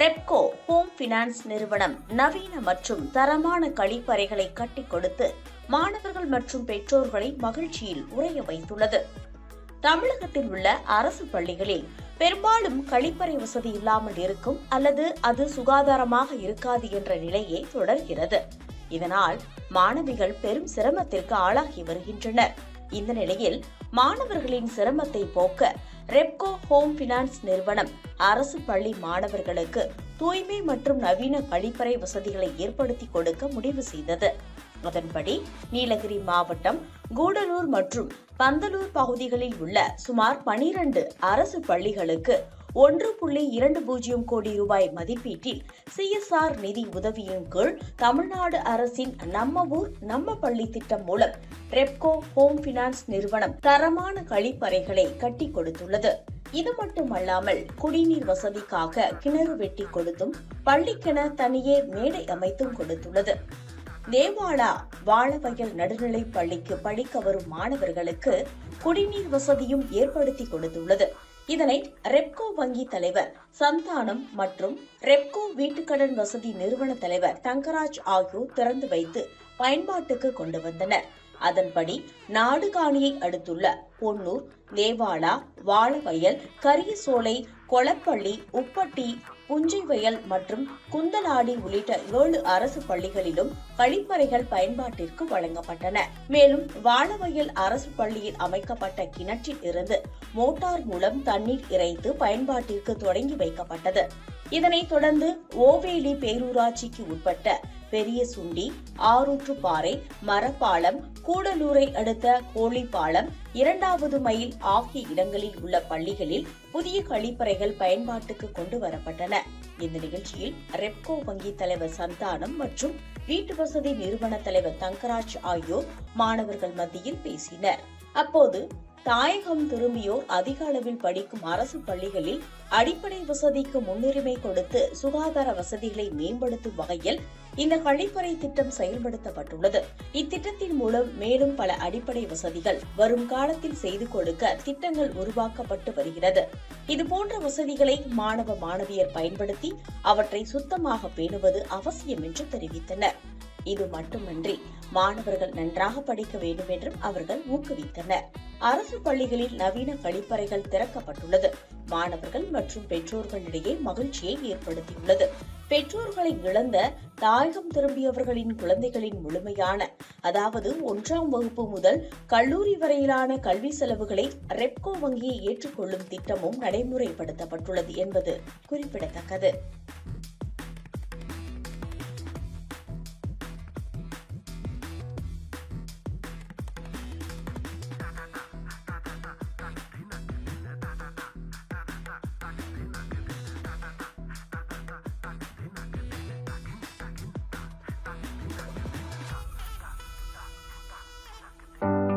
Repco home finance நிறுவனம் நவீன மற்றும் தரமான கழிப்பறைகளை கட்டிக் கொடுத்து மாணவர்கள் மற்றும் பெற்றோர்களை மகிழ்ச்சியில் உறைய வைத்துள்ளது. தமிழகத்தில் உள்ள அரசு பள்ளிகளில் பெரும்பாலும் கழிப்பறை வசதி இல்லாமல் இருக்கும் அல்லது அது சுகாதாரமாக இருக்காது என்ற நிலையே தொடர்கிறது. இதனால் மாணவிகள் பெரும் சிரமத்திற்கு ஆளாகி வருகின்றனர். இந்த நிலையில் மாணவர்களின் சிரமத்தை போக்க ரெப்கோ ஹோம் பினான்ஸ் நிறுவனம். அரசு பள்ளி மாணவர்களுக்கு தூய்மை மற்றும் நவீன கழிப்பறை வசதிகளை ஏற்படுத்தி கொடுக்க முடிவு செய்தது. அதன்படி நீலகிரி மாவட்டம் கூடலூர் மற்றும் பந்தலூர் பகுதிகளில் உள்ள சுமார் பனிரண்டு அரசு பள்ளிகளுக்கு ஒன்று புள்ளி இரண்டு பூஜ்ஜியம் கோடி ரூபாய் மதிப்பீட்டில் சிஎஸ்ஆர் நிதி உதவியின் கீழ் தமிழ்நாடு அரசின் நம்ம ஊர் நம்ம பள்ளி திட்டம் மூலம் ரெப்கோ ஹோம் பினான்ஸ் நிறுவனம் தரமான கழிப்பறைகளை கட்டி கொடுத்துள்ளது. இது மட்டுமல்லாமல் குடிநீர் வசதிக்காக கிணறு வெட்டி கொடுத்தும் பள்ளிக்கென தனியே மேடை அமைத்தும் கொடுத்துள்ளது. தேவாலா வாழவயல் நடுநிலைப் பள்ளிக்கு படிக்க வரும் மாணவர்களுக்கு குடிநீர் வசதியும் ஏற்படுத்தி கொடுத்துள்ளது. இதனை ரெப்கோ வங்கி தலைவர் சந்தானம் மற்றும் ரெப்கோ வீட்டுக்கடன் வசதி நிறுவன தலைவர் தங்கராஜ் ஆகியோர் திறந்து வைத்து பயன்பாட்டுக்கு கொண்டு வந்தனர். அதன்படி நாடுகாணியை அடுத்துள்ள பொன்னூர் தேவாலா வாழவயல் கரியசோலை கொளப்பள்ளி உப்பட்டி புஞ்சைவயல் மற்றும் குந்தலாடி உள்ளிட்ட ஏழு அரசு பள்ளிகளிலும் கழிப்பறைகள் பயன்பாட்டிற்கு வழங்கப்பட்டன. மேலும் வாழவயல் அரசு பள்ளியில் அமைக்கப்பட்ட கிணற்றில் இருந்து மோட்டார் மூலம் தண்ணீர் இறைத்து பயன்பாட்டிற்கு தொடங்கி வைக்கப்பட்டது. இதனைத் தொடர்ந்து ஓவேலி பேரூராட்சிக்கு உட்பட்ட பெரிய சுண்டி ஆரூற்றுப்பாறை மரப்பாலம் கூடலூரை அடுத்த கோழிப்பாலம் இரண்டாவது மைல் ஆகிய இடங்களில் உள்ள பள்ளிகளில் புதிய கழிப்பறைகள் பயன்பாட்டுக்கு கொண்டு வரப்பட்டன. இந்த நிகழ்ச்சியில் ரெப்கோ வங்கி தலைவர் சந்தானம் மற்றும் வீட்டு வசதி நிறுவன தலைவர் தங்கராஜ் ஆகியோர் மாணவர்கள் மத்தியில் பேசினர். அப்போது தாயகம் திரும்பியோர் அதிக அளவில் படிக்கும் அரசு பள்ளிகளில் அடிப்படை வசதிக்கு முன்னுரிமை கொடுத்து சுகாதார வசதிகளை மேம்படுத்தும் வகையில் இந்த கழிப்பறை திட்டம் செயல்படுத்தப்பட்டுள்ளது. இத்திட்டத்தின் மூலம் மேலும் பல அடிப்படை வசதிகள் வரும் காலத்தில் செய்து கொடுக்க திட்டங்கள் உருவாக்கப்பட்டு வருகிறது. இதுபோன்ற வசதிகளை மாணவ மாணவியர் பயன்படுத்தி அவற்றை சுத்தமாக பேணுவது அவசியம் என்று தெரிவித்தனர். இது மட்டுமன்றி மாணவர்கள் நன்றாக படிக்க வேண்டும் என்றும் அவர்கள் ஊக்குவித்தனர். அரசு பள்ளிகளில் நவீன கழிப்பறைகள் திறக்கப்பட்டுள்ளது. மாணவர்கள் மற்றும் பெற்றோர்களிடையே மகிழ்ச்சியை ஏற்படுத்தியுள்ளது. பெற்றோர்களை இழந்த தாயகம் திரும்பியவர்களின் குழந்தைகளின் முழுமையான அதாவது ஒன்றாம் வகுப்பு முதல் கல்லூரி வரையிலான கல்வி செலவுகளை ரெப்கோ வங்கியை ஏற்றுக்கொள்ளும் திட்டமும் நடைமுறைப்படுத்தப்பட்டுள்ளது என்பது குறிப்பிடத்தக்கது.